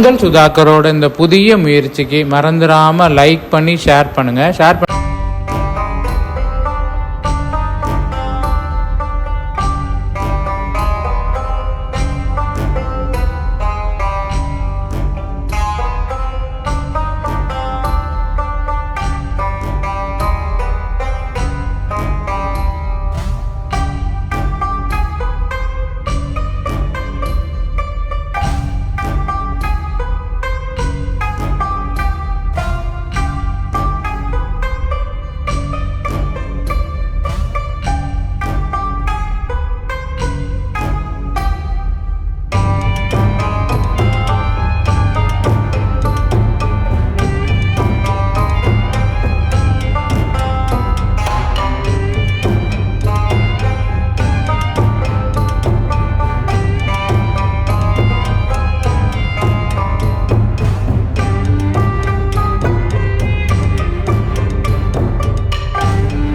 உங்கள் சுதாகரோட இந்த புதிய முயற்சிக்கு மறந்துடாமல் லைக் பண்ணி ஷேர் பண்ணுங்க. ஷேர்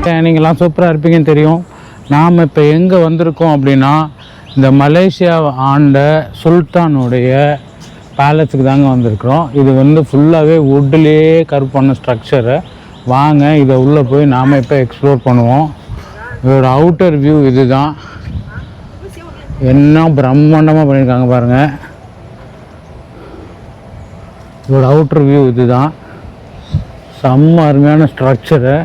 நீங்கள்லாம் நீங்களாம் சூப்பராக இருப்பீங்கன்னு தெரியும். நாம் இப்போ எங்கே வந்திருக்கோம் அப்படின்னா இந்த மலேசியா ஆண்ட சுல்தானுடைய பேலஸுக்கு தாங்க வந்திருக்கிறோம். இது வந்து ஃபுல்லாகவே வுட்லேயே கரு பண்ண ஸ்ட்ரக்சரு வாங்க இதை உள்ளே போய் நாம் இப்போ எக்ஸ்ப்ளோர் பண்ணுவோம். இதோட அவுட்டர் வியூ இதுதான். என்ன பிரம்மாண்டமாக பண்ணியிருக்காங்க பாருங்கள் இதோட அவுட்டர் வியூ இதுதான். செம்ம அருமையான ஸ்ட்ரக்சரு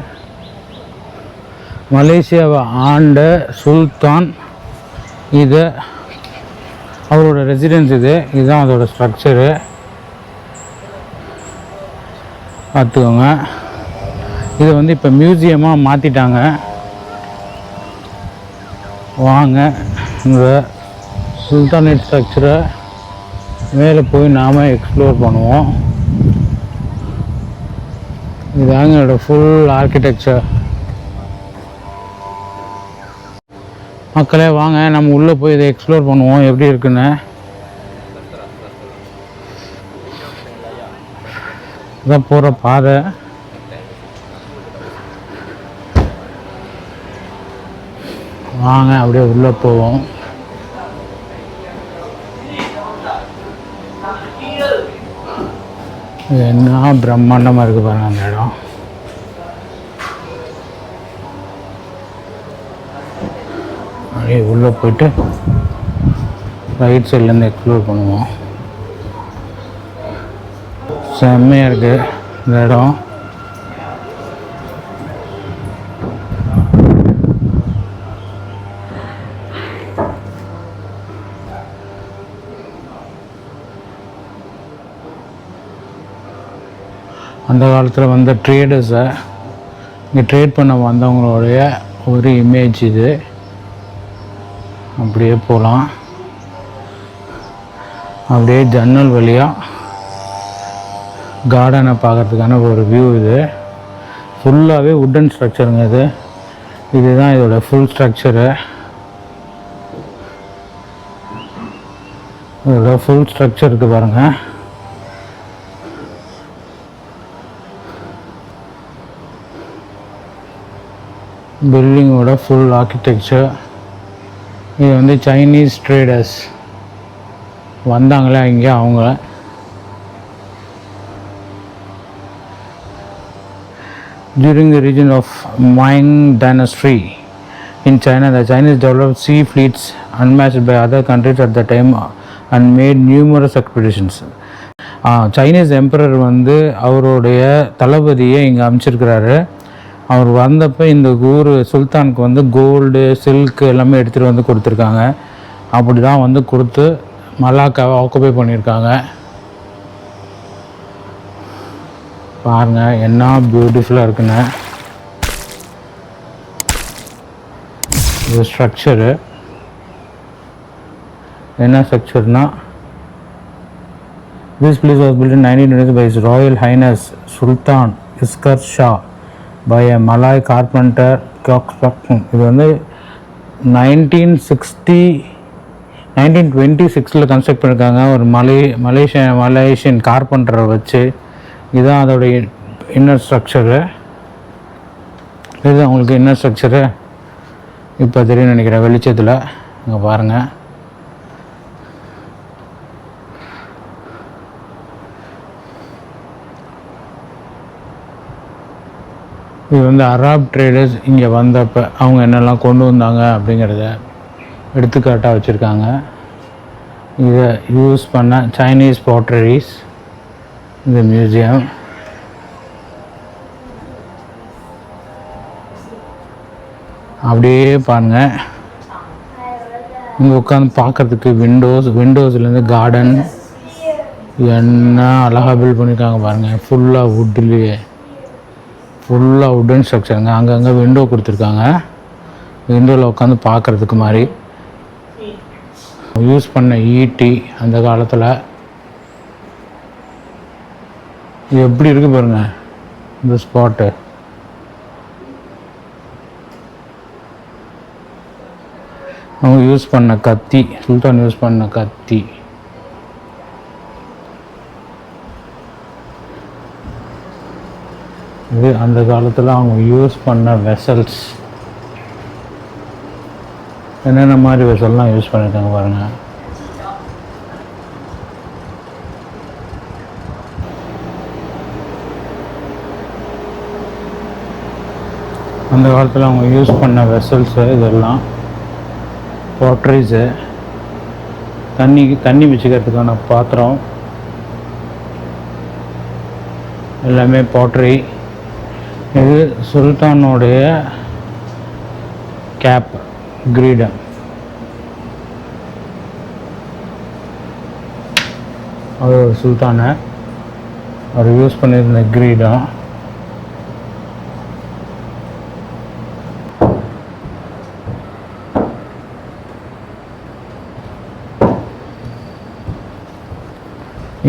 மலேசியாவை ஆண்ட சுல்தான் இது. அவரோட ரெசிடென்ஸ் இது. இதுதான் அதோட ஸ்ட்ரக்சரு பார்த்துக்கோங்க. இதை வந்து இப்போ மியூசியமாக மாற்றிட்டாங்க வாங்க. இந்த சுல்தானேட் ஸ்ட்ரக்சரை மேலே போய் நாம் எக்ஸ்ப்ளோர் பண்ணுவோம். இதாங்க என்னோட ஃபுல் ஆர்கிடெக்சர் மக்களே வாங்க நம்ம உள்ளே போய் இதை எக்ஸ்ப்ளோர் பண்ணுவோம். எப்படி இருக்குன்னு. இதான் போகிற பாதை. வாங்க அப்படியே உள்ளே போவோம். இது என்ன பிரம்மாண்டமாக இருக்குது பாருங்க அந்த இடம். அப்படியே உள்ளே போயிட்டு ரைட் சைட்லேருந்து எக்ஸ்ப்ளோர் பண்ணுவோம். செம்மையாக இருக்குது இந்த இடம். அந்த காலத்தில் வந்த ட்ரேடர்ஸை இங்கே ட்ரேட் பண்ண வந்தவங்களுடைய ஒரு இமேஜ் இது. அப்படியே போகலாம். அப்படியே ஜன்னல் வழியாக கார்டனை பார்க்கறதுக்கான ஒரு வியூ இது. ஃபுல்லாகவே உட்டன் ஸ்ட்ரக்சருங்க இது. இதுதான் இதோட ஃபுல் ஸ்ட்ரக்சரு இதோட ஃபுல் ஸ்ட்ரக்சர் இருக்குது பாருங்கள் பில்டிங்கோட ஃபுல் ஆர்கிடெக்சர் இது வந்து சைனீஸ் ட்ரேடர்ஸ் வந்தாங்களே இங்கே அவங்க During the region of Ming Dynasty in China, the Chinese developed sea fleets unmatched by other countries at the time and made numerous expeditions. Chinese emperor வந்து அவருடைய தளபதியை இங்கே அமைச்சிருக்கிறாரு அவர் வந்தப்போ இந்த ஊர் சுல்தானுக்கு வந்து கோல்டு சில்க் எல்லாமே எடுத்துகிட்டு வந்து கொடுத்துருக்காங்க. அப்படி தான் வந்து கொடுத்து மலாக்காவை ஆக்குபை பண்ணியிருக்காங்க. பாருங்க என்ன பியூட்டிஃபுல்லாக இருக்குன்னு. இது ஸ்ட்ரக்சரு என்ன ஸ்ட்ரக்சர்னா this place was built in nineteen twenty by royal highness Sultan Iskandar Shah by a Malay carpenter காக்ஸ்பக்கும் இது வந்து நைன்டீன் சிக்ஸ்டி நைன்டீன் டுவெண்ட்டி சிக்ஸில் கன்ஸ்ட்ரக்ட் பண்ணியிருக்காங்க ஒரு மலே மலேசிய மலேசியன் கார்பெண்டரை வச்சு. இதுதான் அதோடைய இன்னர் ஸ்ட்ரக்சரு இதுதான் உங்களுக்கு இன்னர் ஸ்ட்ரக்சரு இப்போ தெரியும் நினைக்கிறேன் வெளிச்சத்தில். இங்கே பாருங்கள் இது வந்து அராப் ட்ரேடர்ஸ் இங்கே வந்தப்போ அவங்க என்னெல்லாம் கொண்டு வந்தாங்க அப்படிங்கிறத எடுத்துக்காட்டாக வச்சுருக்காங்க. இதை யூஸ் பண்ண சைனீஸ் பாட்ரரிஸ் இந்த மியூசியம் அப்படியே பாருங்க. இங்கே உட்காந்து பார்க்கறதுக்கு விண்டோஸ் விண்டோஸ்லேருந்து கார்டன் என்ன அழகாக பில்ட் பண்ணியிருக்காங்க பாருங்கள் ஃபுல்லாக வுட்லேயே ஃபுல்லாக உட்டன் ஸ்ட்ரக்சருங்க அங்கங்கே விண்டோ கொடுத்துருக்காங்க. விண்டோவில் உட்காந்து பார்க்குறதுக்கு மாதிரி. யூஸ் பண்ண ஈட்டி அந்த காலத்தில். இது எப்படி இருக்கு பாருங்க இந்த ஸ்பாட்டு அவங்க யூஸ் பண்ண கத்தி சுல்தான் யூஸ் பண்ண கத்தி. இது அந்த காலத்தில் அவங்க யூஸ் பண்ண வெசல்ஸ் என்னென்ன மாதிரி வெசல்லாம் யூஸ் பண்ணியிருக்காங்க பாருங்கள் அந்த காலத்தில் அவங்க யூஸ் பண்ண வெசல்ஸு இதெல்லாம் பாட்ரிஸு தண்ணி தண்ணி வச்சுக்கிறதுக்கான பாத்திரம் எல்லாமே பாட்ரி இது சுல்தானுடைய கேப் கிரீடம் அவர் ஒரு சுல்தானை. அவர் யூஸ் பண்ணியிருந்த கிரீடம்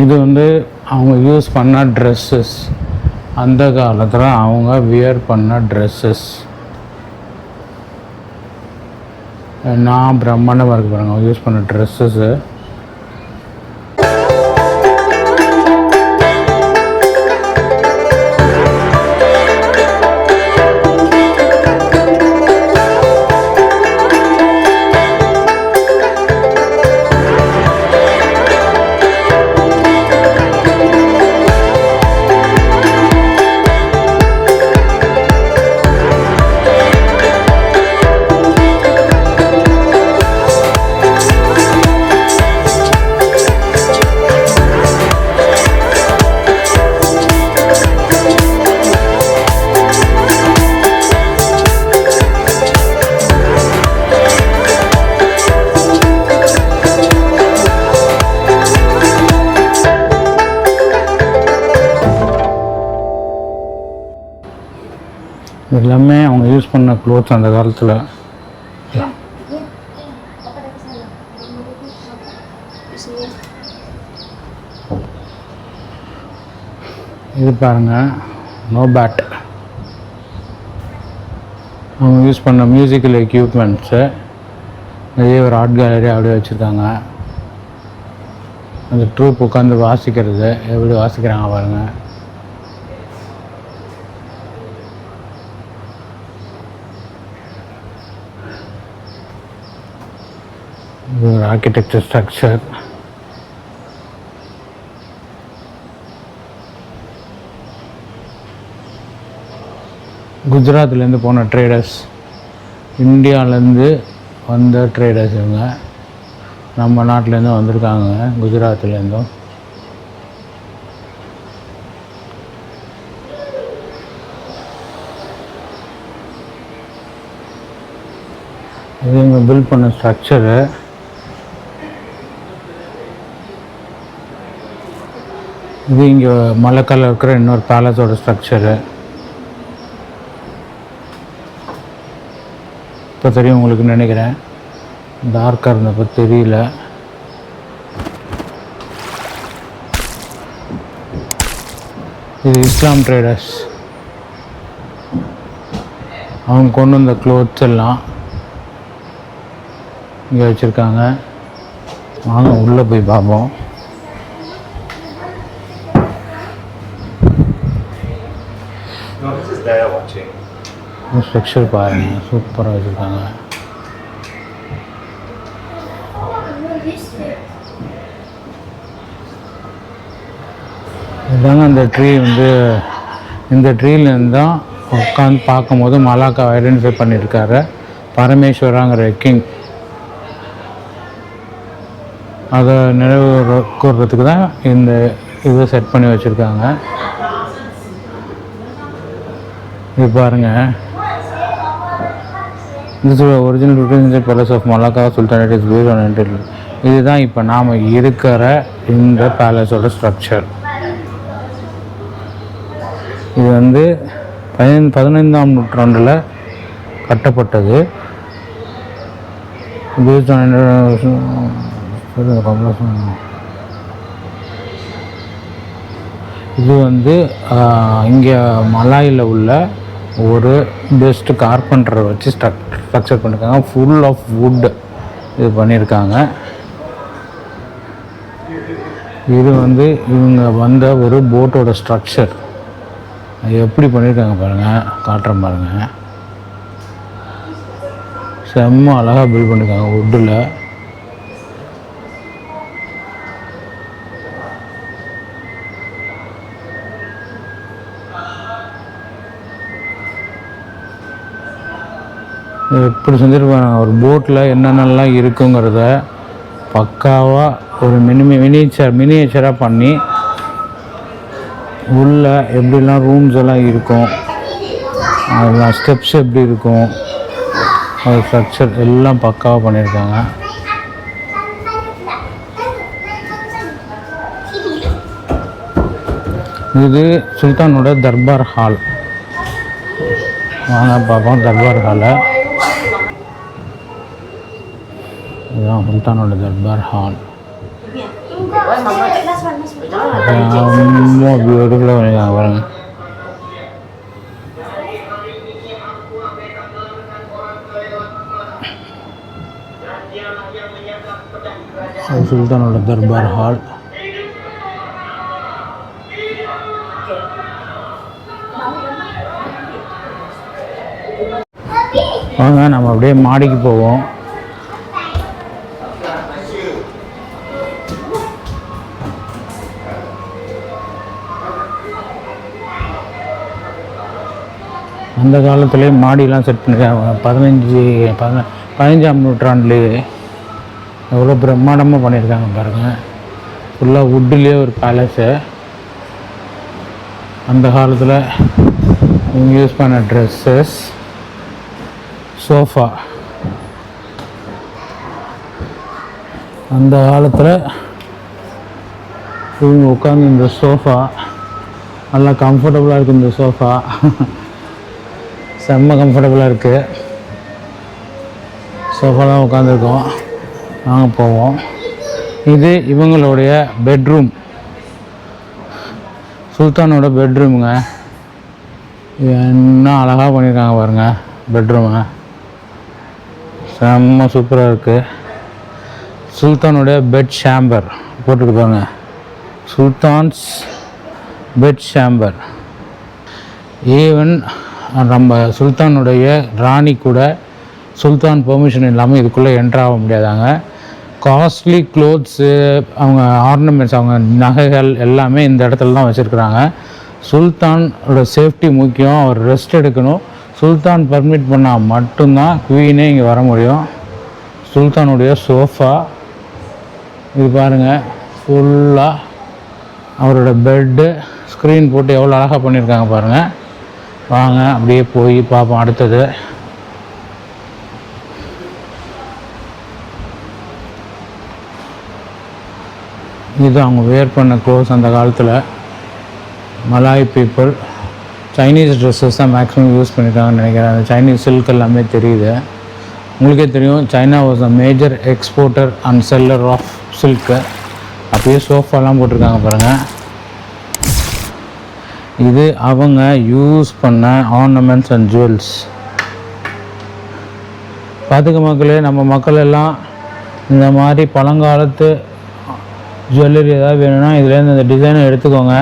இது வந்து அவங்க யூஸ் பண்ண ட்ரெஸ்ஸஸ் அந்த காலத்தில் அவங்க வியர் பண்ண ட்ரெஸ்ஸஸ் நான் பிரம்மாண்டமாக இருக்கு பாருங்க அவங்க யூஸ் பண்ண ட்ரெஸ்ஸஸ்ஸு எல்லாமே அவங்க யூஸ் பண்ண க்ளோத்ஸ் அந்த காலத்தில். இது பாருங்க நோ பேட் அவங்க யூஸ் பண்ண மியூசிக்கல் எக்யூப்மெண்ட்ஸு நிறைய ஒரு ஆர்ட் கேலரி அப்படியே வச்சுருக்காங்க. அந்த ட்ரூப் உட்காந்து வாசிக்கிறது எப்படி வாசிக்கிறாங்க பாருங்கள் இது ஒரு ஆர்கிடெக்சர் ஸ்ட்ரக்சர் குஜராத்லேருந்து போன ட்ரேடர்ஸ் இந்தியாவிலேருந்து வந்த ட்ரேடர்ஸ் இவங்க. நம்ம நாட்டிலேருந்து வந்திருக்காங்க குஜராத்லேருந்தும். இது இவங்க பில்ட் பண்ண ஸ்ட்ரக்சரு இது இங்கே மலைக்கல்ல இருக்கிற இன்னொரு பேலஸோட ஸ்ட்ரக்சரு இப்போ தெரியும் உங்களுக்கு நினைக்கிறேன். டார்க்காக இருந்தப்போ தெரியல. இது இஸ்லாம் ட்ரேடர்ஸ் அவங்க கொண்டு வந்த க்ளோத்ஸ் எல்லாம் இங்கே வச்சுருக்காங்க. வாங்க உள்ளே போய் பார்ப்போம். ஸ்ட்ரக்சர் பாருங்கள் சூப்பராக வச்சுருக்காங்க. இதாங்க அந்த ட்ரீ வந்து இந்த ட்ரீலேருந்து தான் உட்காந்து பார்க்கும்போது மலாக்காவை ஐடென்டிஃபை பண்ணியிருக்காரு. பரமேஸ்வராங்கிற கிங் அதை நினைவு கூறுறதுக்கு தான் இந்த இதை செட் பண்ணி வச்சுருக்காங்க. இது பாருங்கள் this original return palace of Malacca sultanate is based on interview இதுதான் இப்போ நாம் இருக்கிற இந்த பேலஸோட ஸ்ட்ரக்சர் இது வந்து பதினைந்து பதினைந்தாம் நூற்றாண்டில் கட்டப்பட்டது. பேஸ்ட் ஆன் இது வந்து இங்கே மலாயில் உள்ள ஒரு பெஸ்ட்டு கார்பெண்டரை வச்சு ஸ்ட்ரக் ஸ்ட்ரக்சர் பண்ணியிருக்காங்க ஃபுல் ஆஃப் வுட் இது பண்ணியிருக்காங்க இது வந்து இவங்க வந்த ஒரு போட்டோட ஸ்ட்ரக்சர் எப்படி பண்ணியிருக்காங்க பாருங்கள் காட்டுறேன் பாருங்கள் செம்ம அழகாக பில்ட் பண்ணியிருக்காங்க வுட்டில் எப்படி செஞ்சுருப்பாங்க ஒரு போட்டில் என்னென்னலாம் இருக்குங்கிறத பக்காவாக ஒரு மினிமி மினியேச்சர் மினியேச்சராக பண்ணி உள்ளே எப்படிலாம் ரூம்ஸ் எல்லாம் இருக்கும் அதெல்லாம் ஸ்டெப்ஸ் எப்படி இருக்கும் அது ஸ்ட்ரக்சர் எல்லாம் பக்காவாக பண்ணியிருக்காங்க. இது சுல்தானோட தர்பார் ஹால் வாங்க பார்ப்போம் தர்பார் ஹாலை இதுதான் சுல்தானோட தர்பார் ஹால் ரொம்ப பியூட்டிஃபுல்லாக பண்ணியிருக்காங்க பாருங்க. அது சுல்தானோட தர்பார் ஹால். வாங்க நம்ம அப்படியே மாடிக்கு போவோம். அந்த காலத்துலேயே மாடிலாம் செட் பண்ணிருக்காங்க பதினஞ்சு பதின பதினஞ்சாம் நூற்றாண்டுலேயே எவ்வளோ பிரம்மாண்டமாக பண்ணியிருக்காங்க பாருங்கள் ஃபுல்லாக வுட்டிலே ஒரு பேலஸு அந்த காலத்தில் இவங்க யூஸ் பண்ண ட்ரெஸ்ஸஸ் சோஃபா அந்த காலத்தில் இவங்க உட்காந்து இந்த சோஃபா நல்லா கம்ஃபர்டபுளாக இருக்குது இந்த சோஃபா செம்ம கம்ஃபர்டபுளாக இருக்குது சோஃபாலாம் உட்காந்துருக்கோம் நாங்கள் போவோம். இது இவங்களுடைய பெட்ரூம் சுல்தானோட பெட்ரூமுங்க என்ன அழகாக பண்ணியிருக்காங்க பாருங்கள் பெட்ரூமை செம்ம சூப்பராக இருக்குது சுல்தானுடைய பெட் ஷாம்பர் போட்டுருக்கு பாருங்க. சுல்தான்ஸ் பெட் ஷாம்பர் ஈவன் நம்ம சுல்தானுடைய ராணி கூட சுல்தான் பெர்மிஷன் இல்லாமல் இதுக்குள்ளே என்ட்ராக முடியாதாங்க. காஸ்ட்லி க்ளோத்ஸு அவங்க ஆர்னமெண்ட்ஸ் அவங்க நகைகள் எல்லாமே இந்த இடத்துல தான் வச்சுருக்குறாங்க. சுல்தானோட சேஃப்டி முக்கியம் அவர் ரெஸ்ட் எடுக்கணும். சுல்தான் பர்மிட் பண்ணால் மட்டும்தான் குவீனே இங்கே வர முடியும். சுல்தானுடைய சோஃபா இது பாருங்கள் ஃபுல்லாக அவரோட பெட்டு ஸ்க்ரீன் போட்டு எவ்வளோ அழகாக பண்ணியிருக்காங்க பாருங்கள் வாங்க அப்படியே போய் பார்ப்போம் அடுத்தது. இது அவங்க வேர் பண்ண க்ளோஸ் அந்த காலத்தில். மலாய் பீப்புள் சைனீஸ் ட்ரெஸ்ஸஸ் தான் மேக்ஸிமம் யூஸ் பண்ணியிருக்காங்கன்னு நினைக்கிறேன். அந்த சைனீஸ் சில்க் எல்லாமே தெரியுது. உங்களுக்கே தெரியும் China was a major exporter and seller of silk அப்படியே சோஃபாலாம் போட்டிருக்காங்க பாருங்கள் இது அவங்க யூஸ் பண்ண ஆர்னமெண்ட்ஸ் அண்ட் ஜுவல்ஸ் பார்த்துக்க மக்களே நம்ம மக்கள் எல்லாம் இந்த மாதிரி பழங்காலத்து ஜுவல்லரி ஏதாவது வேணும்னா இதுலேருந்து இந்த டிசைனை எடுத்துக்கோங்க.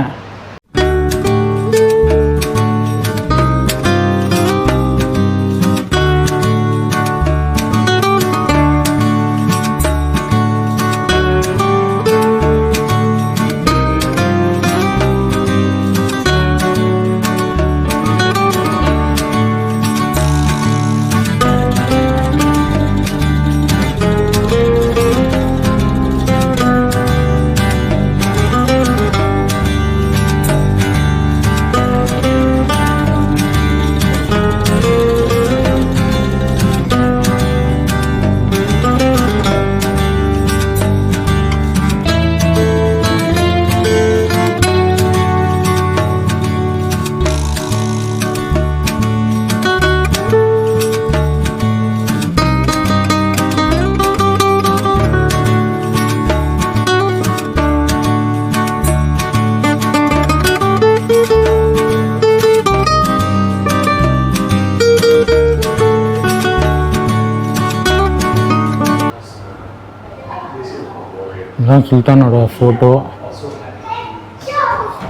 இதுதான் சுல்தானோட ஃபோட்டோ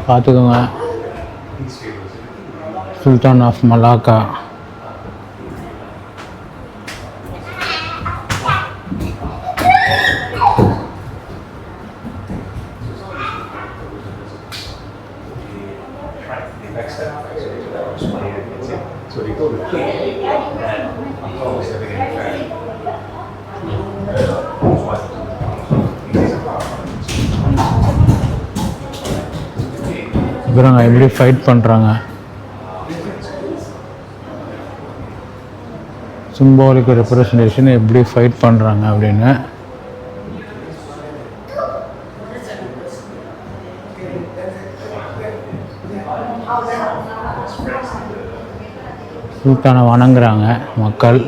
பார்த்துக்கோங்க. Sultan of Malacca. அப்புறம் எப்படி ஃபைட் பண்ணுறாங்க சிம்பாலிக் ரெப்ரசன்டேஷன் எப்படி ஃபைட் பண்ணுறாங்க அப்படின்னு. சுல்தானை வணங்குறாங்க மக்கள்.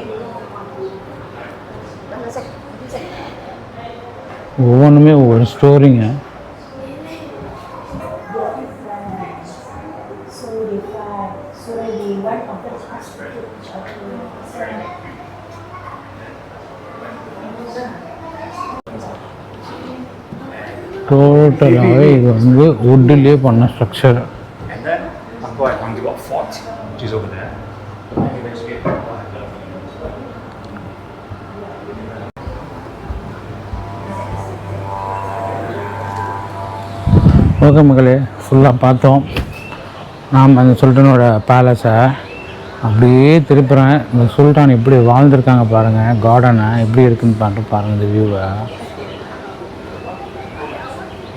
ஒவ்வொன்றுமே ஒவ்வொரு ஸ்டோரிங்க டோட்டலாகவே இது வந்து வுட்லேயே பண்ண ஸ்ட்ரக்சர் ஓகே மகளே ஃபுல்லாக பார்த்தோம். நாம் அந்த சுல்தானோட பேலஸை அப்படியே திருப்புறேன். இந்த சுல்தான் எப்படி வாழ்ந்திருக்காங்க பாருங்கள் கார்டனை எப்படி இருக்குன்னு பார்த்து பாருங்கள் இந்த வியூவை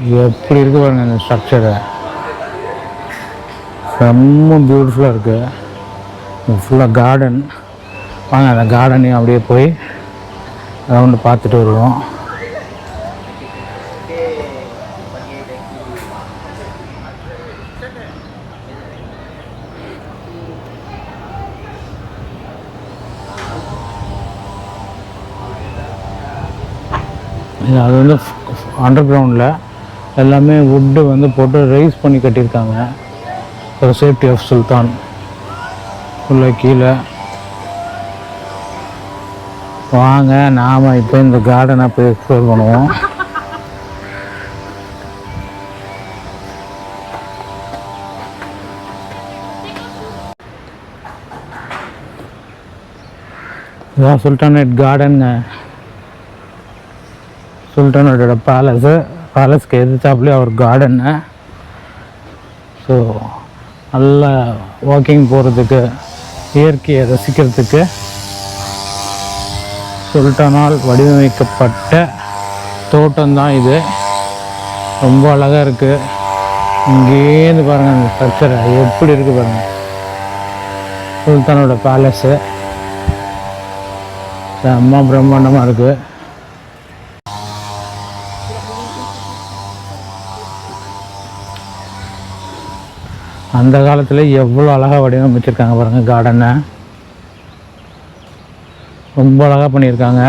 எப்படி இருக்கு பாருங்கள் இந்த ஸ்ட்ரக்சரை ரொம்ப பியூட்டிஃபுல்லாக இருக்குது ஃபுல்லாக கார்டன் வாங்க அந்த கார்டனையும் அப்படியே போய் ரவுண்டு பார்த்துட்டு வருவோம். அது வந்து அண்டர் கிரவுண்டில் எல்லாமே வுட்டு வந்து போட்டு ரைஸ் பண்ணி கட்டியிருக்காங்க. ஒரு சேஃப்டி ஆஃப் சுல்தான் உள்ள கீழே. வாங்க நாம் இப்போ இந்த கார்டனை போய் எக்ஸ்ப்ளோர் பண்ணுவோம். இதான் சுல்டானேட் கார்டனுங்க சுல்டானேட்டோட பேலஸு பேலஸ்க்கு எதிர்த்தாப்புலேயே அவர் கார்டனு ஸோ நல்லா வாக்கிங் போகிறதுக்கு இயற்கையை ரசிக்கிறதுக்கு சுல்தானால் வடிவமைக்கப்பட்ட தோட்டம் தான் இது. ரொம்ப அழகாக இருக்குது இங்கேருந்து பாருங்கள் அந்த ஸ்ட்ரக்சரை எப்படி இருக்குது பாருங்கள் சுல்தானோட பேலஸு செம்ம பிரம்மாண்டமாக இருக்குது அந்த காலத்தில் எவ்வளோ அழகாக வடிவமைச்சிருக்காங்க பாருங்கள் கார்டனை ரொம்ப அழகாக பண்ணியிருக்காங்க.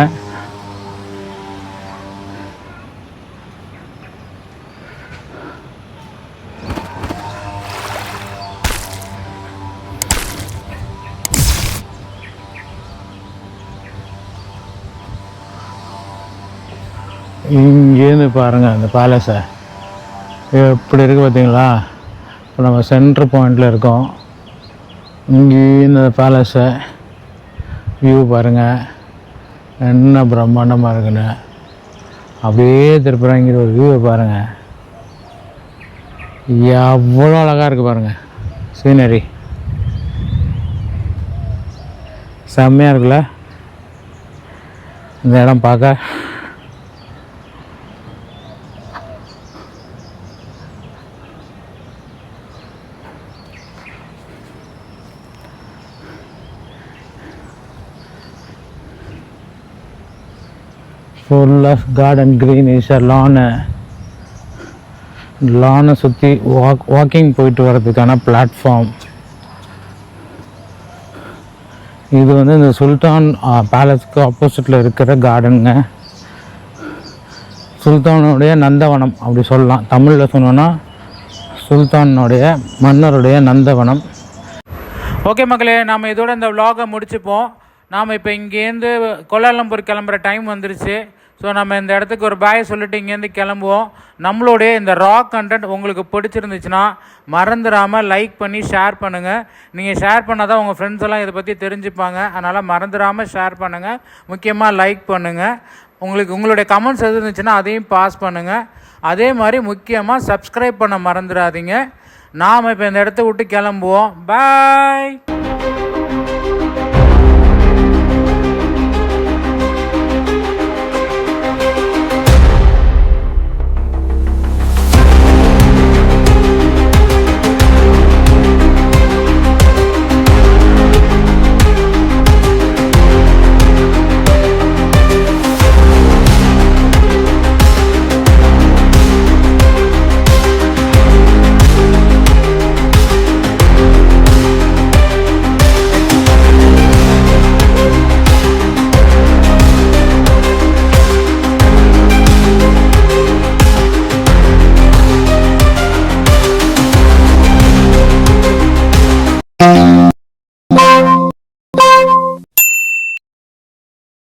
இங்கேருந்து பாருங்கள் அந்த பேலஸை எப்படி இருக்குது பார்த்தீங்களா இப்போ நம்ம சென்ட்ரு பாயிண்டில் இருக்கோம். இங்கே இந்த பேலஸை வியூ பாருங்கள் என்ன பிரம்மாண்டமாக இருக்குன்னு. அப்படியே திருப்புறாங்கிற ஒரு வியூவை பாருங்கள் எவ்வளோ அழகாக இருக்குது பாருங்கள் சீனரி செம்மையாக இருக்குல்ல? இந்த இடம் பார்க்க. Full of garden greenish lawn லானை சுற்றி வாக் வாக்கிங் போயிட்டு வர்றதுக்கான பிளாட்ஃபார்ம் இது வந்து இந்த சுல்தான் பேலஸ்க்கு ஆப்போசிட்டில் இருக்கிற கார்டனுங்க சுல்தானுடைய நந்தவனம் அப்படி சொல்லலாம். தமிழில் சொன்னோன்னா சுல்தானுடைய மன்னருடைய நந்தவனம். ஓகே மக்களே நாம் இதோட இந்த விலாகை முடிச்சுப்போம். நாம் இப்போ இங்கேருந்து கோலாலம்பூர் கிளம்புற டைம் வந்துருச்சு. ஸோ நம்ம இந்த இடத்துக்கு ஒரு பாய் சொல்லிட்டு இங்கேருந்து கிளம்புவோம். நம்மளுடைய இந்த ராக் கண்டென்ட் உங்களுக்கு பிடிச்சிருந்துச்சுன்னா மறந்துடாமல் லைக் பண்ணி ஷேர் பண்ணுங்கள் நீங்கள் ஷேர் பண்ணால் தான் உங்கள் ஃப்ரெண்ட்ஸ் எல்லாம் இதை பற்றி தெரிஞ்சுப்பாங்க. அதனால் மறந்துடாமல் ஷேர் பண்ணுங்கள் முக்கியமாக லைக் பண்ணுங்கள் உங்களுக்கு உங்களுடைய கமெண்ட்ஸ் எது இருந்துச்சுன்னா அதையும் பாஸ் பண்ணுங்கள் அதே மாதிரி முக்கியமாக சப்ஸ்கிரைப் பண்ண மறந்துடாதீங்க நாம் இப்போ இந்த இடத்த விட்டு கிளம்புவோம். பாய்